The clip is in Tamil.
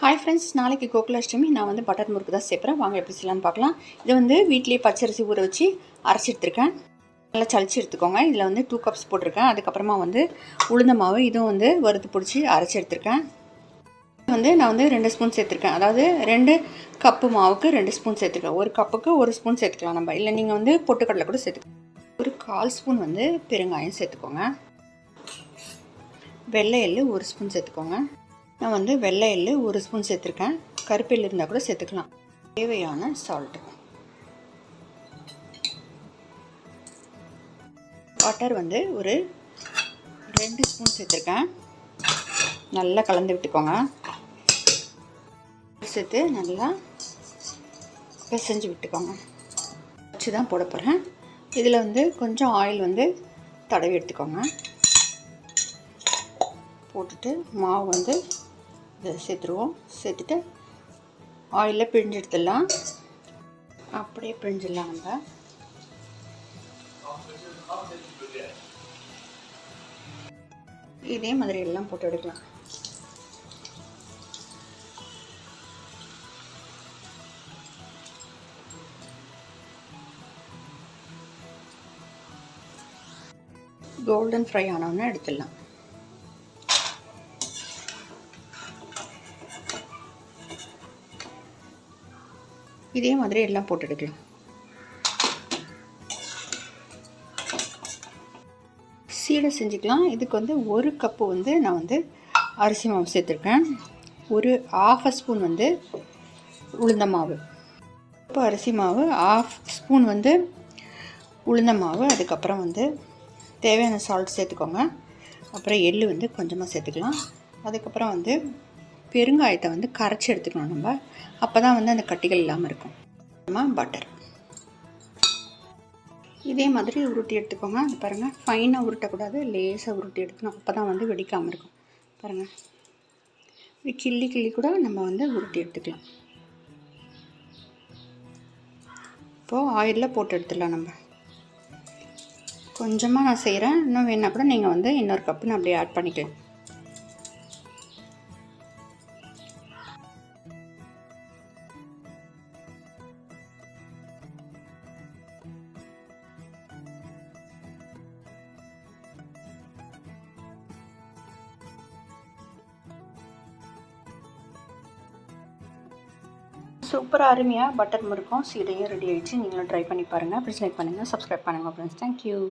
ஹாய் ஃப்ரெண்ட்ஸ் நாளைக்கு கோகுலாஷ்டமி. நான் வந்து பட்டர் முறுக்கு தான் சேர்ப்பேன். வாங்க எப்படி செய்யலாம்னு பார்க்கலாம். இது வந்து வீட்லேயே பச்சரிசி ஊற வச்சு அரைச்சி எடுத்துருக்கேன் நல்லா சளிச்சு எடுத்துக்கோங்க. இதில் வந்து டூ கப்ஸ் போட்டிருக்கேன். அதுக்கப்புறமா வந்து உளுந்த மாவு இதுவும் வந்து வறுத்து பிடிச்சி அரைச்சி எடுத்திருக்கேன் இது வந்து நான் வந்து ரெண்டு ஸ்பூன் சேர்த்துருக்கேன். அதாவது ரெண்டு கப்பு மாவுக்கு ரெண்டு ஸ்பூன் சேர்த்துருக்கேன். ஒரு கப்புக்கு ஒரு ஸ்பூன் சேர்த்துக்கலாம் நம்ம. இல்லை நீங்கள் வந்து பொட்டுக்கடலை கூட சேர்த்துக்கலாம். ஒரு கால் ஸ்பூன் வந்து பெருங்காயம் சேர்த்துக்கோங்க. வெள்ளை எள்ளு ஒரு ஸ்பூன் சேர்த்துக்கோங்க. நான் வந்து வெள்ளை எள்ளு ஒரு ஸ்பூன் சேர்த்துருக்கேன். கருப்பு இருந்தால் கூட சேர்த்துக்கலாம். தேவையான சால்ட்டு வாட்டர் வந்து ஒரு ரெண்டு ஸ்பூன் சேர்த்துருக்கேன். நல்லா கலந்து விட்டுக்கோங்க. சேர்த்து நல்லா பிசைஞ்சு விட்டுக்கோங்க. வச்சு தான் போட போகிறேன் இதில் வந்து கொஞ்சம் ஆயில் வந்து தடவி எடுத்துக்கோங்க. போட்டுட்டு மாவு வந்து இதை சேர்த்துருவோம். சேர்த்துட்டு ஆயிலில் பிழிஞ்சு எடுத்துடலாம் அப்படியே பிழிஞ்சிடலாம் நம்ம. இதே மாதிரி எல்லாம் போட்டு எடுக்கலாம். கோல்டன் ஃப்ரை ஆனவுடனே எடுத்துடலாம். இதே மாதிரி எல்லாம் போட்டு எடுக்கலாம். சீடை செஞ்சுக்கலாம். இதுக்கு வந்து ஒரு கப்பு வந்து நான் வந்து அரிசி மாவு சேர்த்துருக்கேன். ஒரு ஆஃப் ஸ்பூன் வந்து உளுந்த மாவு. இப்போ அரிசி மாவு ஆஃப் ஸ்பூன் வந்து உளுந்த மாவு அதுக்கப்புறம் வந்து தேவையான சால்ட் சேர்த்துக்கோங்க. அப்புறம் எள் வந்து கொஞ்சமாக சேர்த்துக்கலாம். அதுக்கப்புறம் வந்து பெருங்காயத்தை வந்து கரைச்சி எடுத்துக்கணும் நம்ம. அப்போ தான் வந்து அந்த கட்டிகள் இல்லாமல் இருக்கும். பட்டர் இதே மாதிரி உருட்டி எடுத்துக்கோங்க. அது பாருங்கள் ஃபைனாக உருட்டக்கூடாது லேசாக உருட்டி எடுக்கணும் அப்போ தான் வந்து வெடிக்காமல் இருக்கும். பாருங்கள் இது கிள்ளி கிள்ளி கூட நம்ம வந்து உருட்டி எடுத்துக்கலாம். இப்போது ஆயிலில் போட்டு எடுத்துடலாம் நம்ம. கொஞ்சமாக நான் செய்கிறேன் இன்னும் வேணால் கூட நீங்கள் வந்து இன்னொரு கப்புன்னு அப்படியே ஆட் பண்ணிக்கலாம். சூப்பராக அருமையாக பட்டர் முறுக்கும் சீடையும் ரெடி ஆகிடுச்சு நீங்களும் ட்ரை பண்ணி பாருங்கள் ப்ளீஸ் லைக் பண்ணுங்கள் சப்ஸ்கிரைப் பண்ணுங்கள் ஃப்ரெண்ட்ஸ் தேங்க்யூ